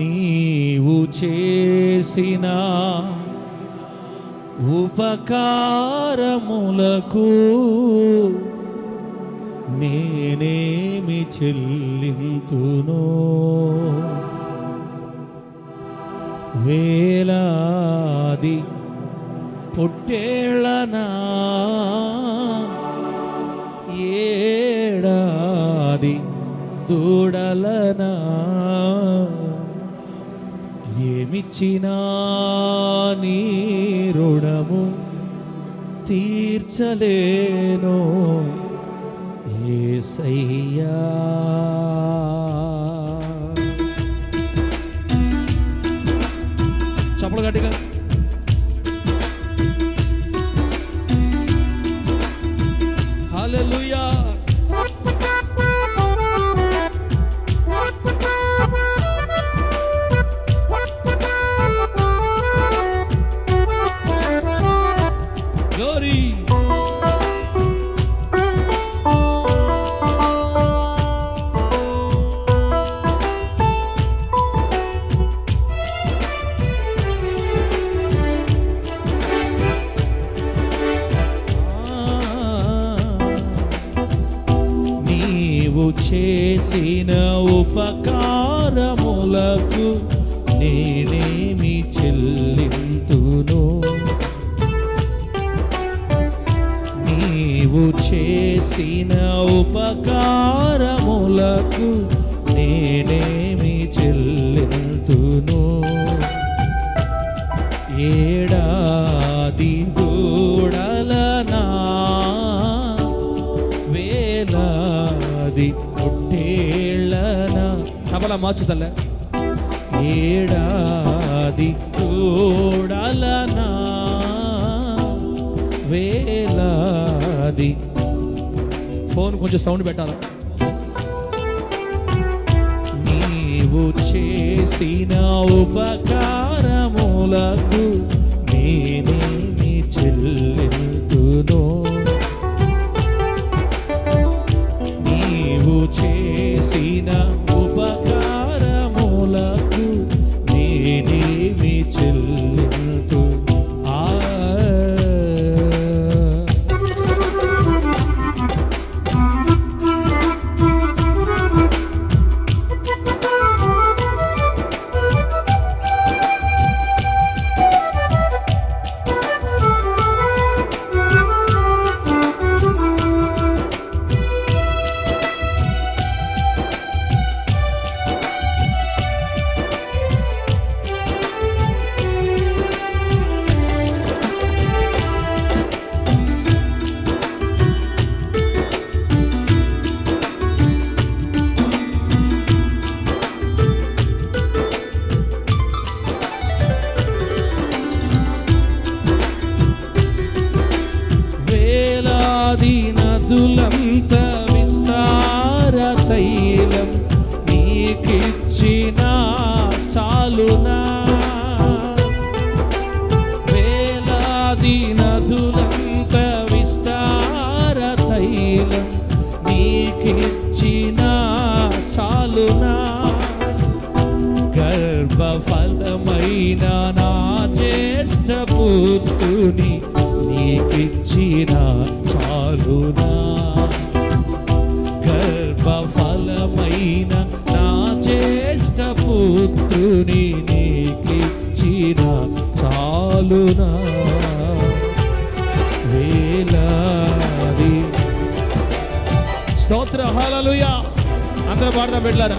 నీవు చేసిన ఉపకారములకు నేనేమి చెల్లింతును? వేలాది పొట్టేళ్ళనా ఏడాది దూడలనా ఏమిచ్చినా నీ రుణము తీర్చలేను. ఏ సయ్యా నాకు నేనేమి చెల్లెంతును. ఏడాది దూడలనా వేలాది పొట్టేళ్ళనా తబల మార్చుతలే ఏడాది దూడలనా వేలాది. ఫోన్ కొంచెం సౌండ్ పెట్టాలా? చేసిన ఉపకారములకు నీ నీకిచ్చిన చాలునా? వేలాది నదులంత విస్తార తైలం నీకిచ్చిన చాలునా? గర్భఫలమైన నా జ్యేష్ఠ పుత్రుని నీకిచ్చిన చాలునా? అందరూ పాడదాం బిడ్డలారా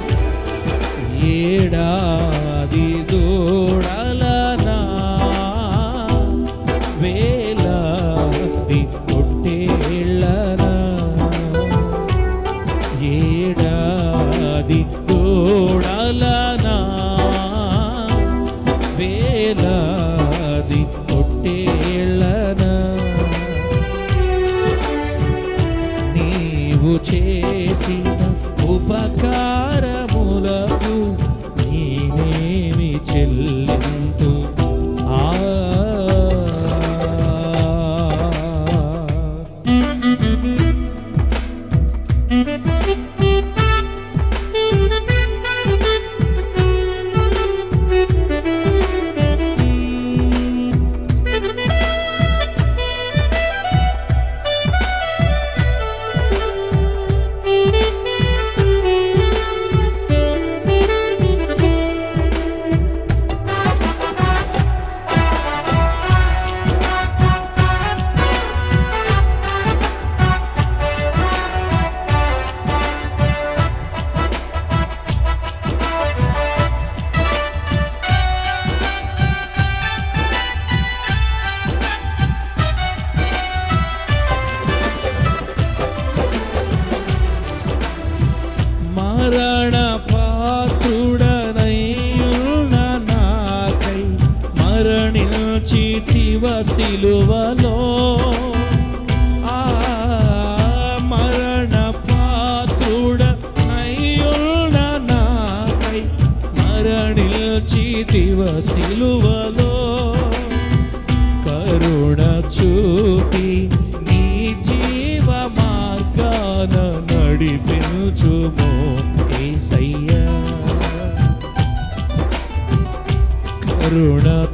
ఏడాది దూడ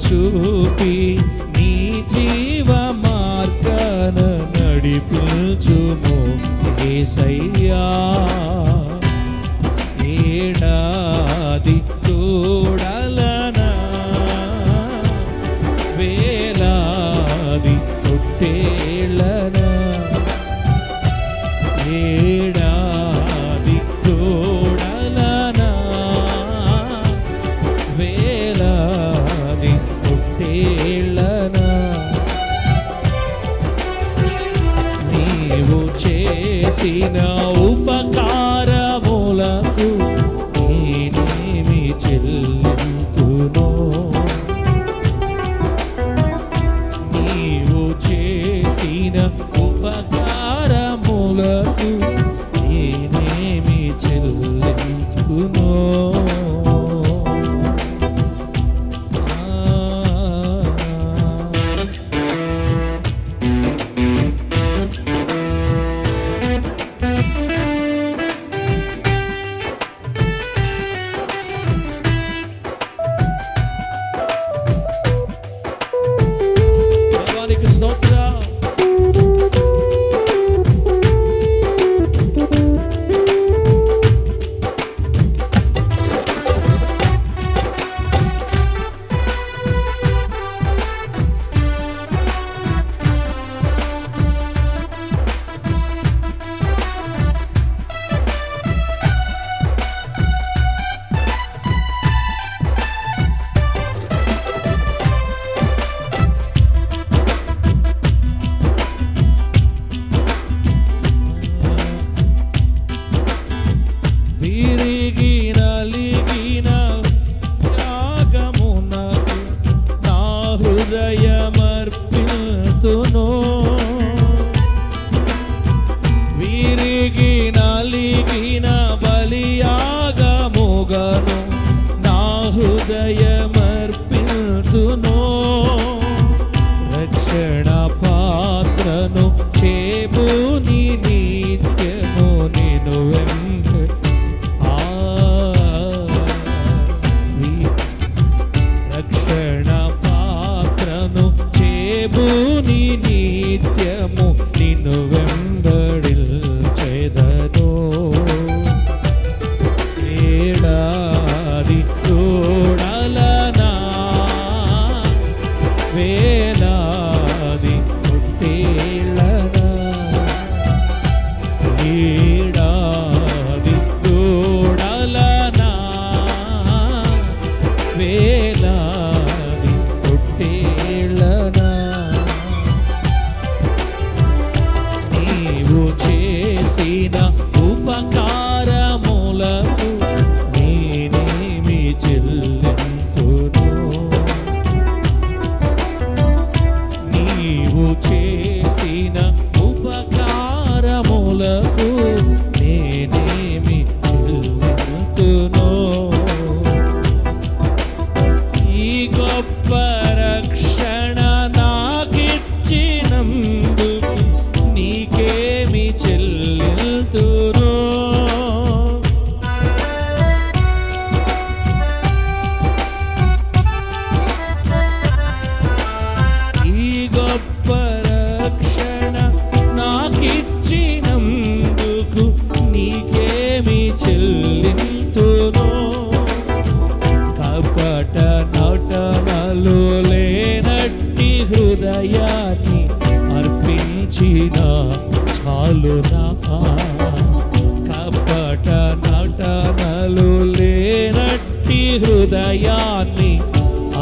చూపి నీ జీవ మార్గన నడిపించుము. ఏసయ్యా ఏడాది చూడల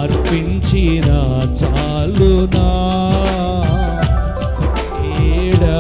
అర్పించిన చాలునా? ఏడా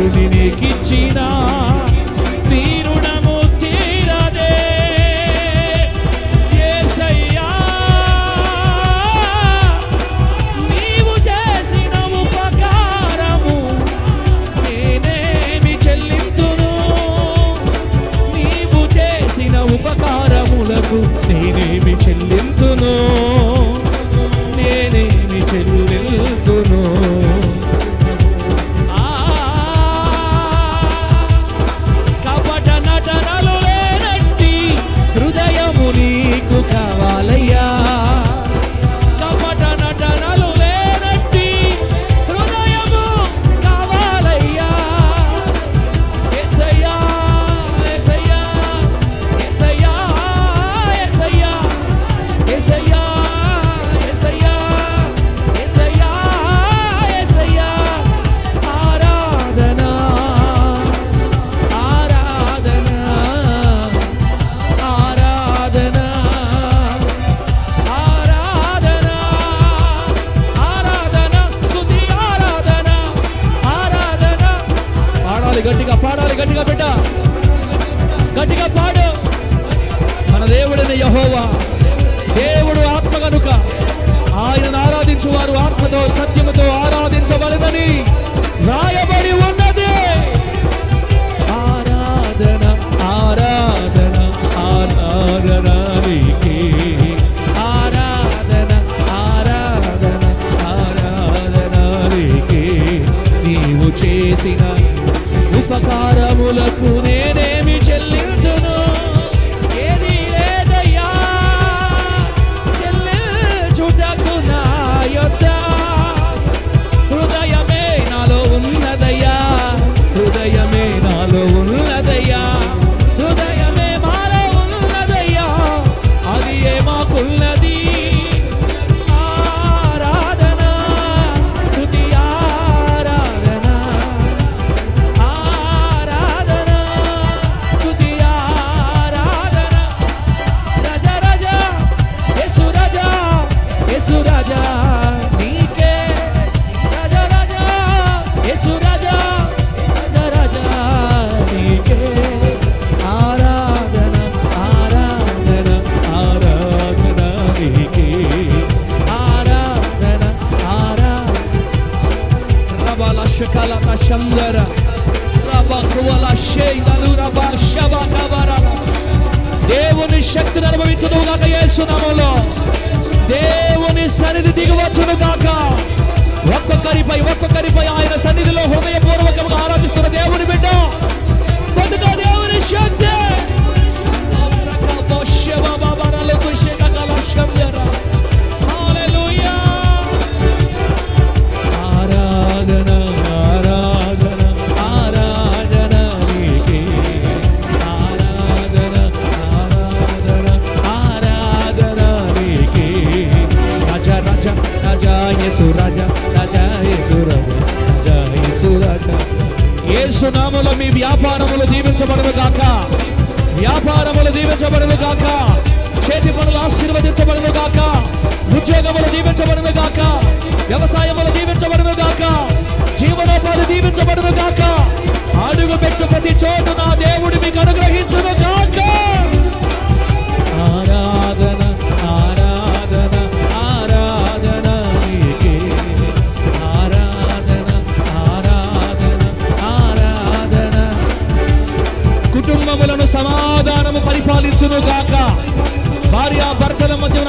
పుత్రుని పాడాలి గట్టిగా పాడాలి గట్టిగా బిడ్డ. గట్టిగా పాడు. మన దేవుడిని యహోవా దేవుడు ఆత్మ కనుక ఆయనను ఆరాధించువారు ఆత్మతో సత్యముతో ఆరాధించబడదని రాయబడి ఉంది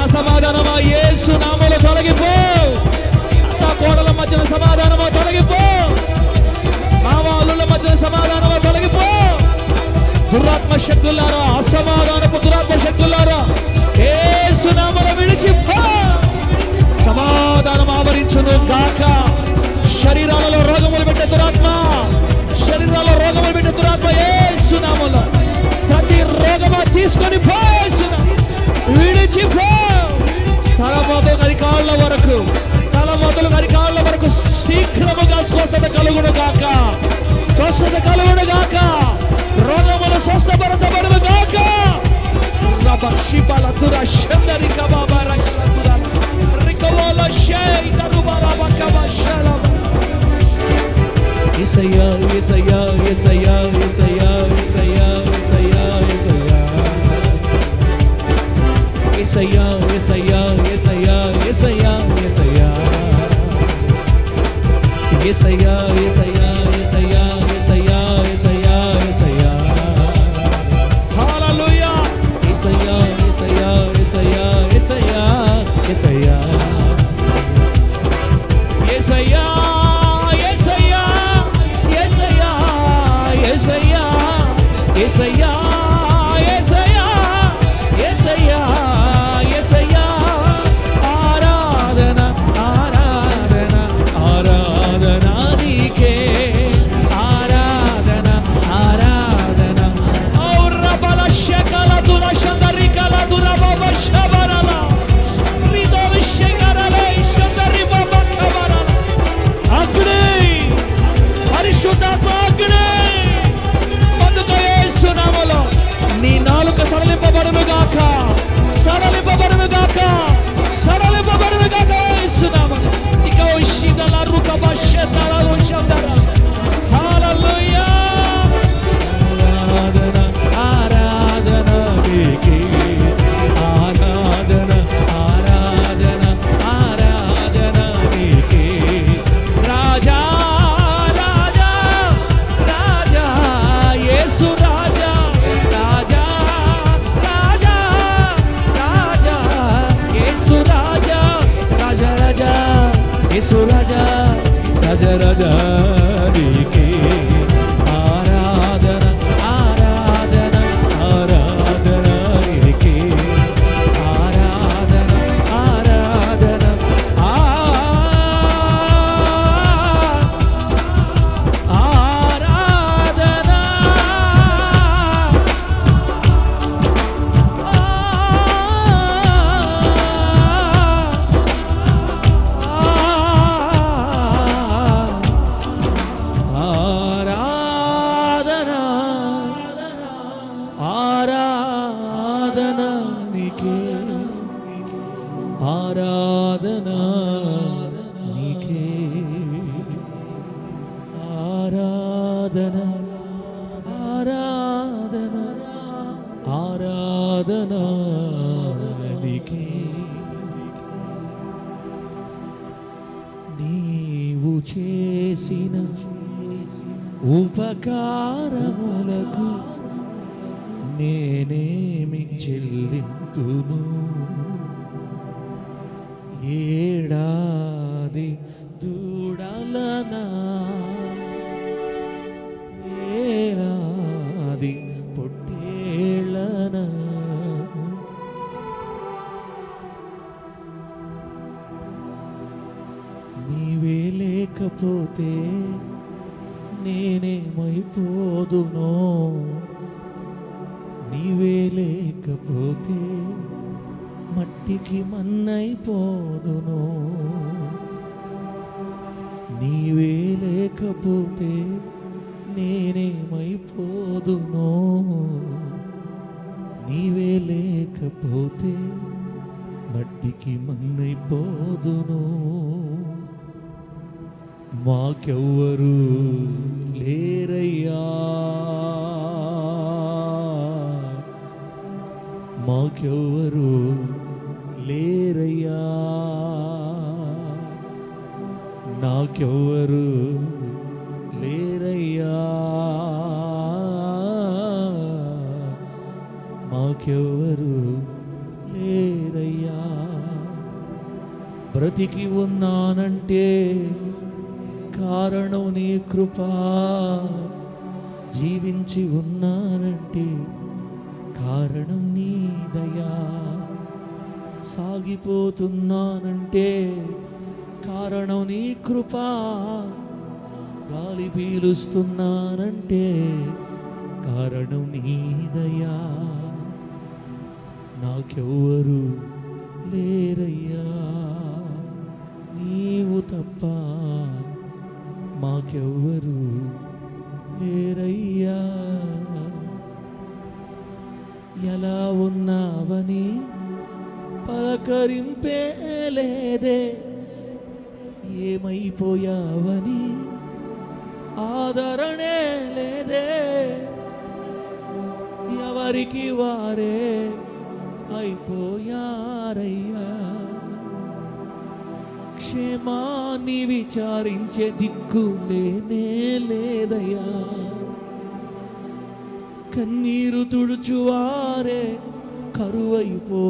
సమాధానమా? ఏసు నామలు తొలగిపో. అత్త కోడల మధ్యన సమాధానమా? తొలగిపో. మామ అల్లుల మధ్యన సమాధానమా? తొలగిపో. దురాత్మ శక్తులారా అసమాధానపు దురాత్మ శక్తులారా ఏసు నామల విడిచిపో. సమాధానం ఆవరించును గాక. శరీరాలలో రోగములు పెట్టే దురాత్మ. శరీరాల్లో రోగములు పెట్టే దురాత్మ ఏసునామలో ప్రతి రోగమా తీసుకొని పోయేసునా విడిచిపో. కాళ్ళ వరకు తల మొదలు అరికాళ్ళ వరకు శీఘ్రముగా స్వస్థత కలుగును గాక. స్వస్థత కలుగును గాక. రోగములు స్వస్థపరచబడును గాక. ఇసయ్యా ఇసయ్యా ఉపకారములకు నీవే లేకపోతే మట్టికి మన్నైపోదును. నీవే లేకపోతే నేనేమైపోదును. నీవే లేకపోతే మట్టికి మన్నైపోదును. మాకెవ్వరు లే మాకెవ్వరు లేరయ్యా. నాకెవ్వరు లేరయ్యా. మాకెవ్వరు లేరయ్యా. బ్రతికి ఉన్నానంటే కారణం నీ కృపా. జీవించి ఉన్నానంటే కారణం నీ దయా. సాగిపోతున్నానంటే కారణం నీ కృపా. గాలి పీలుస్తున్నానంటే కారణం నీ దయా. నాకెవ్వరు లేరయ్యా. నీవు తప్ప మాకెవ్వరు లేరయ్యా. ఎలా ఉన్నావని పలకరింపేలేదే. ఏమైపోయావని ఆదరణే లేదే. ఎవరికి వారే అయిపోయారయ్యా. క్షేమాన్ని విచారించే దిక్కు లేనే లేదయ్యా. కన్నీరు తుడుచువారే కరువైపోయారయ్యా.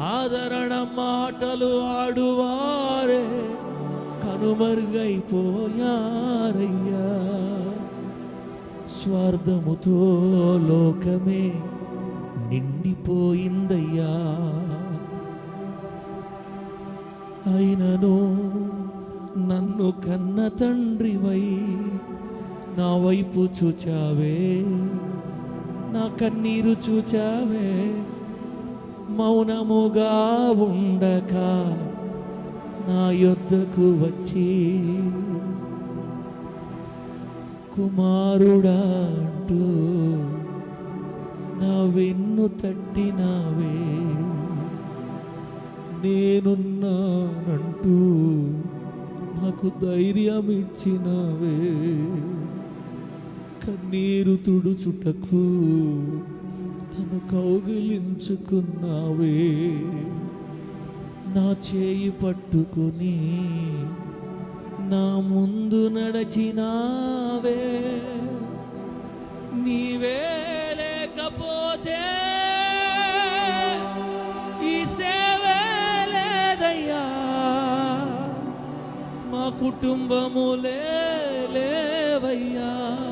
ఆదరణ మాటలు ఆడువారే కనుమరుగైపోయారయ్యా. స్వార్థముతో లోకమే నిండిపోయిందయ్యా. అయినను నన్ను కన్న తండ్రివై నా వైపు చూచావే నా కన్నీరు చూచావే. మౌనముగా ఉండక నా యొద్దకు వచ్చి కుమారుడా అంటూ నా వెన్ను తట్టినావే. నేనున్నానంటూ నాకు ధైర్యం ఇచ్చినవే కన్నీరు తుడుచుటకు నన్ను కౌగిలించుకున్నావే. నా చేయి పట్టుకుని నా ముందు నడచినావే. నీవే లేకపోతే ఈ సేవే లేదయ్యా. మా కుటుంబము లేవయ్యా.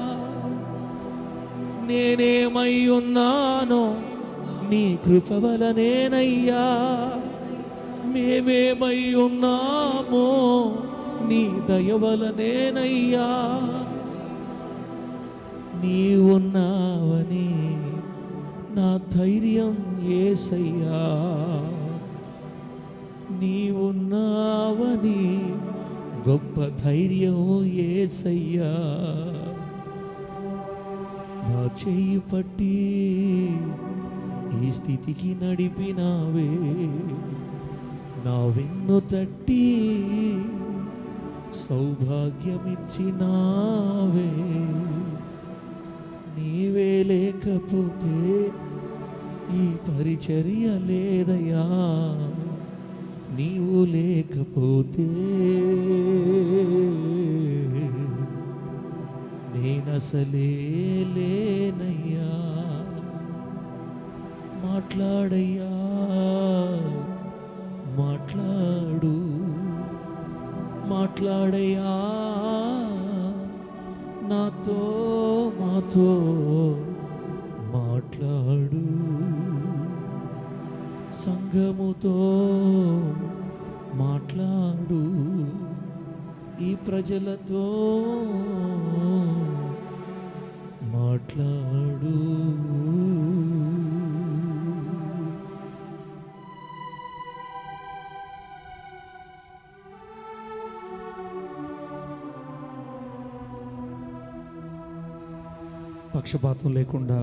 నేనేమై ఉన్నానో నీ కృప వలనేనయ్యా. మేమేమై ఉన్నామో నీ దయ వలనేనయ్యా. నీవున్నావని నా ధైర్యం ఏసయ్యా. నీవున్నావని గొప్ప ధైర్యం ఏసయ్యా. నా చెయ్యి పట్టి ఈ స్థితికి నడిపినావే. నా వెన్ను తట్టి సౌభాగ్యమిచ్చినావే. నీవే లేకపోతే ఈ పరిచర్య లేదయా నీవు లేకపోతే నేనసలే లే పక్షపాతం లేకుండా